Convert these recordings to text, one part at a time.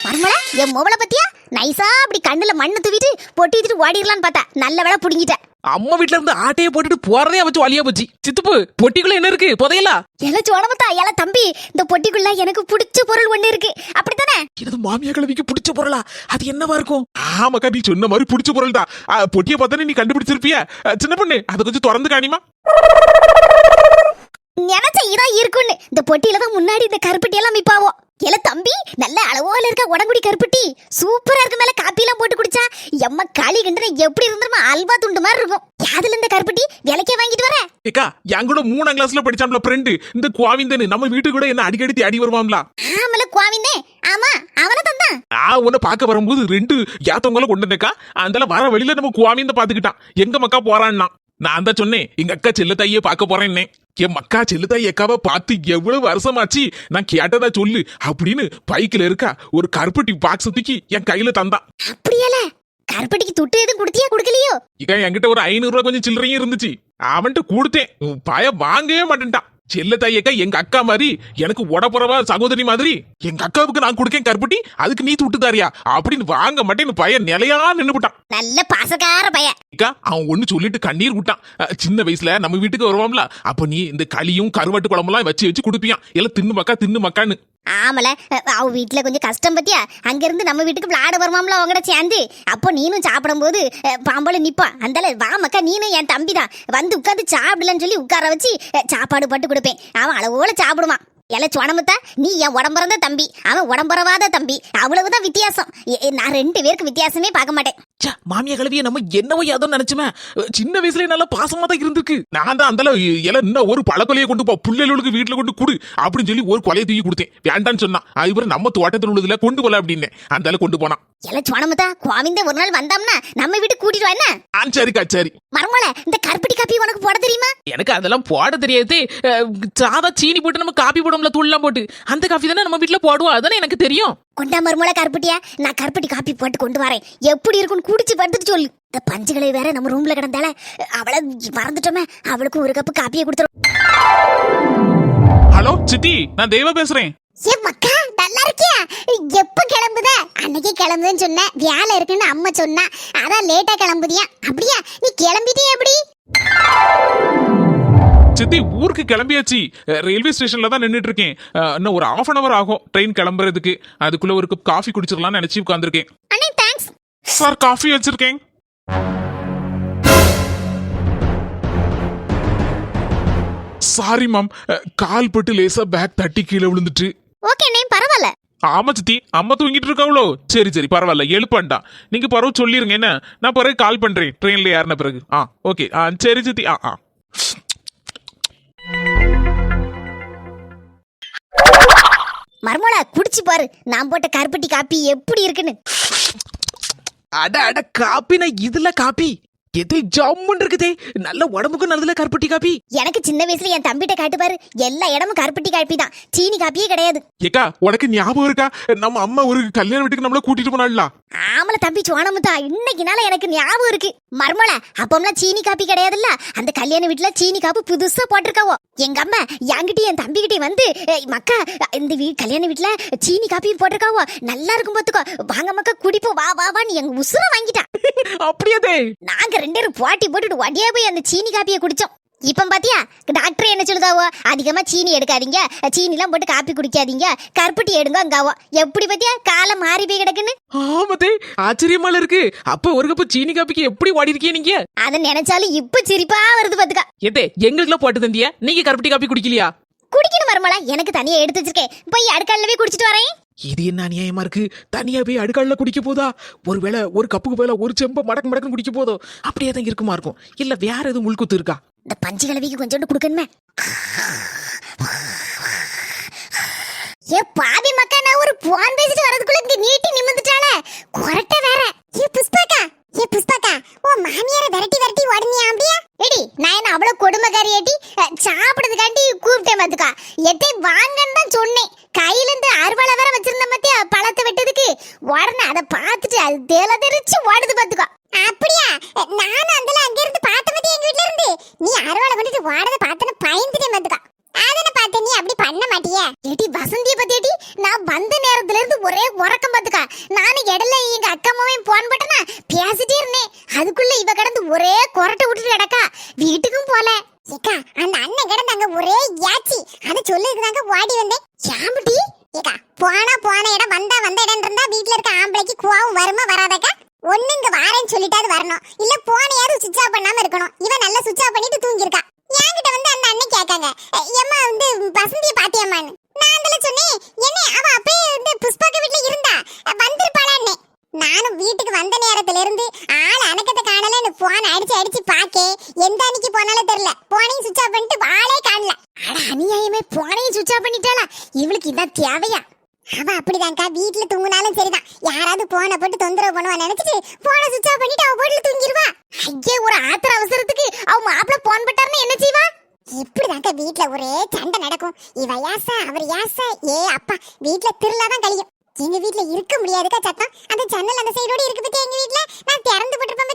மர்மல என் மொபைல பத்தியா? நைஸா அப்படி கண்ணுல மண்ணு தூவிட்டு பொட்டிட்டு ஓடிடலான்னு பார்த்தா நல்ல வேலை புடுங்கிட்ட அம்மா வீட்ல இருந்து ஆட்டையை போட்டுட்டு போறதே வச்சு வழியா போச்சு. சித்துப்பு பொட்டிக்குள்ள என்ன இருக்கு? புதையலா? எல சோனமத்தா எல தம்பி இந்த பொட்டிக்குள்ள எனக்கு பிடிச்ச பொருள் ஒண்ணு இருக்கு. அப்படித்தானே? எனது மாமியா கிழவிக்கு பிடிச்ச பொருளா? அது என்னவா இருக்கும்? ஆமாக்கா நீ சொன்ன மாதிரி பிடிச்ச பொருள் தான். பொட்டியை பார்த்தானே நீ கண்டுபிடிச்சிருப்பிய? சின்ன பொண்ணு அதை கொஞ்சம் திறந்து காணிமா நினைச்ச இதான் இருக்குன்னு இந்த பொட்டியில தான் முன்னாடி இந்த கருப்பட்டி எல்லாம் விப்பாவோ. எல தம்பி அளவோல இருக்க உடங்குடி கருப்பட்டி. சூப்பரா இருக்கு மேல காப்பி எல்லாம் போட்டு குடிச்சா. எம்ம களி கிண்டன எப்படி இருந்துருமா அல்வா துண்டு மாதிரி இருக்கும். யாதுல இந்த கருப்பட்டி? விலைக்கே வாங்கிட்டு வர. ஏக்கா என் கூட மூணாம் கிளாஸ்ல படிச்சாம்ல ஃப்ரெண்டு இந்த குவாவிந்தனு நம்ம வீட்டுக்கு கூட என்ன அடிக்கடி தேடி வருவாம்ல ஆமல குவாவிந்தே. ஆமா அவனை தந்தான். நான் உன்னை பார்க்க வரும்போது ரெண்டு யாத்தவங்கள கொண்டு வந்தேக்கா. அந்த வர வழியில நம்ம குவாமிந்த பாத்துக்கிட்டான் எங்க மக்கா போறான்னா? நான் தான் சொன்னேன் எங்க அக்கா செல்லத்தாயே பார்க்க போறேன்னே. என் மக்கா செல்லத்தாய் அக்காவை பார்த்து எவ்வளவு வருஷமாச்சு? நான் கேட்டதா சொல்லு. அப்படின்னு பைக்கில் இருக்கா ஒரு கருப்பட்டி பாக்ஸ் தூக்கி என் கையில தந்தான் அப்படியால? கருப்பட்டிக்கு துட்டு எதுவும் கொடுத்தியா? கொடுக்கலையோ? இக்கா என்கிட்ட ஒரு ஐநூறு ரூபாய் கொஞ்சம் சில்லறையும் இருந்துச்சு. அவன்கிட்ட கொடுத்தேன். பய வாங்கவே மாட்டேன்ட்டான். செல்லத்தாய் அக்கா எங்க அக்கா மாதிரி. எனக்கு உடப்புறவா சகோதரி மாதிரி. எங்க அக்காவுக்கு நான் கொடுக்கேன் கருப்பட்டி அதுக்கு நீ துட்டு தாரியா அப்படின்னு வாங்க மாட்டேன்னு பையன் நிலையா நின்னுபிட்டான் நல்ல பாசக்கார பையன். அக்கா அவன் ஒண்ணு சொல்லிட்டு கண்ணீர் விட்டான். சின்ன வயசுல நம்ம வீட்டுக்கு வருவான்ல அப்ப நீ இந்த களியும் கருவாட்டு குழம்புலாம் வச்சு வச்சு குடுப்பியான் எல்லாம் தின்னு மக்கா தின்னு மக்கான்னு. ஆமல. அவ வீட்ல கொஞ்சம் கஷ்டம் பத்தியா? அங்க இருந்து நம்ம வீட்டுக்கு விளையாட வருமாம்ல அவங்கட சேர்ந்து. அப்போ நீனும் சாப்பிடும்போது அஹ், பாம்பள நிப்பான். அந்தால வா மக்கா நீனும் என் தம்பி தான் வந்து உட்காந்து சாப்பிடலன்னு சொல்லி உட்கார வச்சு சாப்பாடு போட்டு கொடுப்பேன். அவன் அளவோல சாப்பிடுவான். எல சொனமுத்தா நீ என் உடம்புறந்த தம்பி. அவன் உடம்புறவாத தம்பி. அவ்வளவுதான் வித்தியாசம். நான் ரெண்டு பேருக்கு வித்தியாசமே பார்க்க மாட்டேன். ச்சே, மாமியா கலவிய நம்ம என்னவோ ஏதோ நினைச்சுமே. சின்ன வயசுல நல்லா பாசமா தான் இருந்திருக்கு. நான் தான் அந்த எல்லாம் இன்னும் ஒரு பழக்கொலையை கொண்டு போ பிள்ளைகளுக்கு வீட்டுல கொண்டு குடு அப்படின்னு சொல்லி ஒரு கொலையை தூக்கி கொடுத்தேன். வேண்டான்னு சொன்னான். அதுக்கப்புறம் நம்ம தோட்டத்தில் உள்ளதுல கொண்டு போல அப்படின்னு. அந்த கொண்டு போனான். எல சொனமுத்தா கோவிந்த ஒரு நாள் வந்தோம்னா நம்ம வீட்டுக்கு கூட்டிட்டு வா என்ன? ஆ சரிக்கா சரி. மரமோல இந்த கருப்பட்டி காப்பி உனக்கு போட தெரியுமா? எனக்கு அதெல்லாம் போட தெரியாது. சாதா சீனி போட்டு நம்ம காப்பி போடுவோம்ல தூள்லாம் போட்டு. அந்த காஃபி தானே நம்ம வீட்டுல போடுவோம் அதானே எனக்கு தெரியும். கொண்டா மருமலை கருப்பட்டியா? நான் கருப்பட்டி காப்பி போட்டு கொண்டு வரேன். எப்படி இருக்கும்னு குடிச்சு பார்த்துட்டு சொல்லு. இந்த பஞ்சுகளை வேற நம்ம ரூம்ல கிடந்தால அவளை மறந்துட்டோமே. அவளுக்கு ஒரு கப்பு காப்பியை கொடுத்துரும். ஹலோ சித்தி நான் தெய்வா பேசுறேன். ஏ மக்கா நல்லா இருக்கியா? எப்ப கிளம்புத? அன்னைக்கு கிளம்புதுன்னு சொன்ன. வேலை இருக்குன்னு அம்மா சொன்னா. அதான் லேட்டா கிளம்புதியா? அப்படியா? நீ கிளம்பிட்டே எப்படி? சித்தி ஊருக்கு கிளம்பியாச்சு. ரயில்வே ஸ்டேஷன்ல தான் நின்றுட்டு இருக்கேன் இன்னும் ஒரு ஆஃப் அன் அவர் ஆகும் ட்ரெயின் கிளம்புறதுக்கு. அதுக்குள்ள ஒரு கப் காஃபி குடிச்சிடலாம்னு நினைச்சு உட்காந்துருக்கேன் சார் காஃபி வச்சிருக்கேன். சாரி மேம் கால் பட்டு லேசா பேக் தட்டி கீழே விழுந்துட்டு. ஓகே அண்ணே பரவாயில்ல. ஆமா சித்தி. அம்மா தூங்கிட்டு இருக்காவளோ சரி சரி பரவாயில்ல. எழுப்பாண்டா. நீங்க பரவ சொல்லிருங்க என்ன? நான் பிறகு கால் பண்றேன். ட்ரெயின்ல ஏறின பிறகு. ஆ ஓகே ஆ சரி சித்தி. ஆ ஆ. மர்மோளா குடிச்சு பாரு. நான் போட்ட கருப்பட்டி காப்பி எப்படி இருக்குன்னு? அட அட காப்பினா இதுல காப்பி. எது ஜம்முன்னு இருக்குதே? நல்ல உடம்புக்கு நல்லதுல கருப்பட்டி காப்பி. எனக்கு சின்ன வயசுல என் தம்பிட்ட காட்டு பாரு எல்லா இடமும் கருப்பட்டி காப்பி தான். சீனி காப்பியே கிடையாது. ஏக்கா உனக்கு ஞாபகம் இருக்கா? நம்ம அம்மா ஒரு கல்யாண வீட்டுக்கு நம்மள கூட்டிட்டு போனாள்ல ஆமல தம்பி சோனமுத்தா இன்னைக்கு நாள எனக்கு ஞாபகம் இருக்கு. மர்மல அப்பம்லாம் சீனி காப்பி கிடையாதுல்ல? அந்த கல்யாண வீட்டுல சீனி காப்பு புதுசா போட்டிருக்காவோ? எங்க அம்மா என்கிட்டயும் என் தம்பிகிட்டயும் வந்து "ஏய், மக்கா இந்த வீ கல்யாண வீட்டுல சீனி காப்பியும் போட்டிருக்காவோ? நல்லா இருக்கும் பாத்துக்கோ. வாங்க மக்கா குடிப்போம். வா வா வான்னு எங்க உசுர வாங்கிட்டா அப்படியாதே நாங்க ரெண்டு பேரும் போட்டி போட்டுட்டு வண்டியா போய் அந்த சீனி காப்பியை குடிச்சோம். இப்ப பாத்தியா? டாக்டர் என்ன சொல்லுதாவோ? அதிகமா சீனி எடுக்காதீங்க. சீனி எல்லாம் போட்டு காப்பி குடிக்காதீங்க. கருப்பட்டி எடுங்க அங்காவோ எப்படி பாத்தியா? காலம் மாறி போய் கிடக்குன்னு. ஆமாதே ஆச்சரியமால இருக்கு. அப்ப ஒரு கப்பு சீனி காப்பிக்கு எப்படி ஓடி இருக்கீங்க நீங்க? அதை நினைச்சாலும் இப்ப சிரிப்பா வருது பாத்துக்கா. ஏதே எங்களுக்குலாம் போட்டு தந்தியா? நீங்க கருப்பட்டி காப்பி குடிக்கலையா? குடிக்கணும் மருமலா எனக்கு தனியா எடுத்து வச்சிருக்கேன். போய் அடுக்கல்லவே குடிச்சிட்டு வரேன். இது என்ன அநியாயமா இருக்கு? தனியா போய் அடுக்கால குடிக்க போதா? ஒருவேளை ஒரு கப்புக்கு மேல ஒரு செம்ப மடக்கு மடக்குன்னு குடிக்க போதோ? அப்படியே தான் இருக்குமா இருக்கும். இல்ல வேற எதுவும் உள்குத்து இருக்கா? இந்த பஞ்சு கிழவிக்கு கொஞ்சோண்டு கொடுக்கணுமே. ஏ பாவி மக்கா நான் ஒரு போன் பேசிட்டு வரதுக்குள்ள இங்க நீட்டி நிமிந்துட்டாளே குரட்ட வேற. ஏ புஷ்பாக்கா ஏ புஷ்பாக்கா ஓ மாமியார விரட்டி விரட்டி ஓடுனியா அப்படியா? எடி நான் என்ன அவ்வளவு கொடுமைக்காரி ஏட்டி? சாப்பிடுறதுக்காண்டி கூப்பிட்டேன் பாத்துக்கா எத்தை வாங்கன்னு தான் சொன்னேன். கையில இருந்து அறுவாளை வேற வச்சிருந்த மத்தியா பழத்தை வெட்டதுக்கு. உடனே அதை பார்த்துட்டு அது தேல தெரிச்சு ஓடுது பாத்துக்கோ அப்படியா? நானும் அந்த அங்க இருந்து பார்த்த மாதிரி எங்க வீட்ல இருந்து நீ அறுவலை கொண்டுட்டு ஓடத பார்த்தன பயந்துட்டே பார்த்துக்கா. அதனை பார்த்து நீ அப்படி பண்ண மாட்டியே? ஏடி வசந்திய பத்தி நான் வந்த நேரத்துல இருந்து ஒரே உறக்கம் பாத்துக்கா நானும் இடையில எங்க அக்கம்மாவையும் போன் பட்டனா பேசிட்டே இருந்தேன். அதுக்குள்ள இவ கிடந்து ஒரே கொரட்டை விட்டுட்டு கிடக்கா. வீட்டுக்கும் போல. ஏக்கா அந்த அண்ணன் கிடந்தாங்க ஒரே யாச்சி. அதை சொல்லுறதுதாங்க ஓடி வந்தேன். சாம்பிட்டி ஏக்கா போனா போன இடம் வந்தா வந்த இடம் இருந்தா வீட்டுல இருக்க ஆம்பளைக்கு கோவம் வருமா வராதக்கா? ஒண்ணு இங்க வாரேன்னு சொல்லிட்டாது வரணும். இல்ல போனையாவது சுவிட்ச் ஆஃப் பண்ணாம இருக்கணும். இவன் நல்லா சுவிட்ச் ஆஃப் பண்ணிட்டு தூங்கியிருக்கா. என்கிட்ட வந்து அந்த அண்ணன் கேட்காங்க எம்மா வந்து வசந்திய பாத்தியம்மான்னு? நான் அதுல சொன்னேன் என்ன அவ அப்பயே வந்து புஷ்பாக்க வீட்டுல இருந்தா வந்திருப்பாளான்னு. நானும் வீட்டுக்கு வந்த நேரத்துல இருந்து ஆள் அணக்கத்தை காணலன்னு போன் அடிச்சு அடிச்சு பாக்கே எந்த அன்னைக்கு போனாலும் தெரியல. போனையும் சுவிட்ச் ஆஃப் பண்ணிட்டு ஆளே காணல. அட அநியாயமே போனையும் சுவிட்ச் ஆஃப் பண்ணிட்டாளா? இவளுக்கு இதான் தேவையா? அவ அப்படிதான்க்கா வீட்டுல தூங்கினாலும் சரிதான். யாராவது போன போட்டு தொந்தரவு பண்ணுவா நினைச்சிட்டு போன சுவிட்ச் ஆஃப் பண்ணிட்டு அவ போட்டுல தூங்கிடுவா ஐயே ஒரு ஆத்திர அவசரத்துக்கு அவ மாப்பிள்ள போன் பட்டாருன்னு என்ன செய்வா? இப்படிதான்க்கா வீட்டுல ஒரே சண்டை நடக்கும். இவ யாசா அவர் யாசா? ஏ அப்பா வீட்டுல திருவிழாதான் கழியும். எங்க வீட்டுல இருக்க முடியாதுக்கா சத்தம். அந்த ஜன்னல் அந்த சைடோட இருக்கு பத்தி எங்க வீட்டுல நான் திறந்து போட்டிருப்பேன்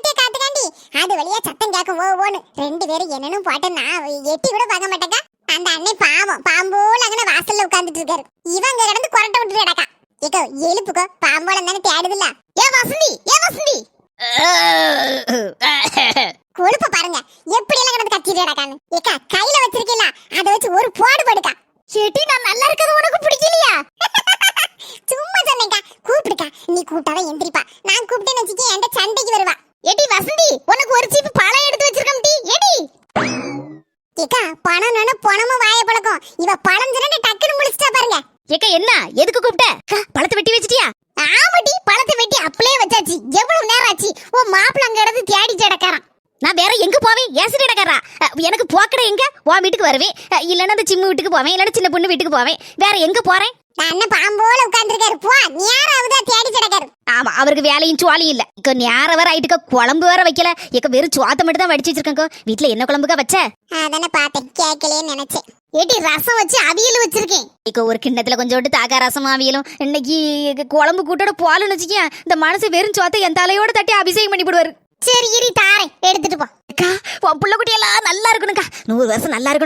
காத்துக்காண்டி அது வழியா சத்தம் கேட்கும் ஓ ஓன்னு. ரெண்டு பேரும் என்னன்னு போட்டு நான் எட்டி கூட பார்க்க மாட்டேக்கா. அந்த அண்ணன் பாவம் பாம்போல அங்கன வாசல்ல உட்கார்ந்துட்டு இருக்காரு. இவங்க கிடந்து கொரட்டை விட்டுட்டு கிடக்கா. ஏக்கோ எழுப்புக்கோ பாம்போல தானே தேடுதுல்ல. ஏ வசந்தி ஏ வசந்தி. கொழுப்ப பாருங்க எப்படி எல்லாம் கிடந்து கத்திட்டு கிடக்கான்னு. ஏக்கா கையில வச்சிருக்கீல அதை வச்சு ஒரு போடு படுக்கா. செட்டி நான் நல்லா இருக்கிறது உனக்கு பிடிக்கலையா? சும்மா சொன்னேக்கா கூப்பிடுக்கா. நீ கூப்பிட்டாதான் எந்திரிப்பா. நான் கூப்பிட்டேன்னு வச்சுக்கே என்கிட்ட சண்டைக்கு வருவா ஏடி வசந்தி உனக்கு ஒரு சீப்பு பழம் எடுத்து வச்சிருக்கோம் டி ஏடி ஏக்கா பணம்னு பணமும் வாய பழக்கம். இவ பழம் சொன்ன டக்குன்னு முடிச்சிட்டா பாருங்க. ஏக்கா என்ன? எதுக்கு கூப்பிட்ட? பழத்தை வெட்டி வச்சிட்டியா? ஆமாடி பழத்தை வெட்டி அப்படியே வச்சாச்சு. எவ்வளவு நேரம் ஆச்சு? உன் மாப்பிள்ள அங்க இடத்து தேடி ஜடக்காரான் நான் வேற எங்க போவேன்? ஏசிட்டு இடக்காரா எனக்கு போக்கட எங்க? உன் வீட்டுக்கு வருவேன். இல்லைன்னா அந்த சிம்மு வீட்டுக்கு போவேன். இல்லைன்னா சின்ன பொண்ணு வீட்டுக்கு போவேன். வேற எங்க போறேன்? நான் பாம்போல உட்கார்ந்துருக்காரு. போ நேராவதா தேடி ஜடக்காரு ஆமா அவருக்கு வேலையும் சுவாலியும் இல்ல. இக்க நேரம் வேற ஆயிட்டுக்கா குழம்பு வேற வைக்கல. இக்க வெறும் சுவாத்த மட்டும் தான் வடிச்சு வச்சிருக்கேன் வீட்டுல என்ன குழம்புக்கா வச்ச? அதானே பார்த்தேன் கேட்கலையேன்னு நினைச்சேன். ஏடி ரசம் வச்சு அவியல் வச்சிருக்கேன். இக்க ஒரு கிண்ணத்துல கொஞ்சோண்டு தாக்கா ரசம் அவியலும். இன்னைக்கு குழம்பு கூட்டோட போலன்னு வச்சுக்கியா இந்த மனசு வெறும் சோத்தை என் தலையோட தட்டி அபிஷேகம் பண்ணி போடுவாரு. சரி இரி தாரேன். எடுத்துட்டு போ. அக்கா உன் புள்ள குட்டியெல்லாம் நல்லா இருக்கணும்க்கா. நூறு வருஷம் நல்லா இருக்கணும்.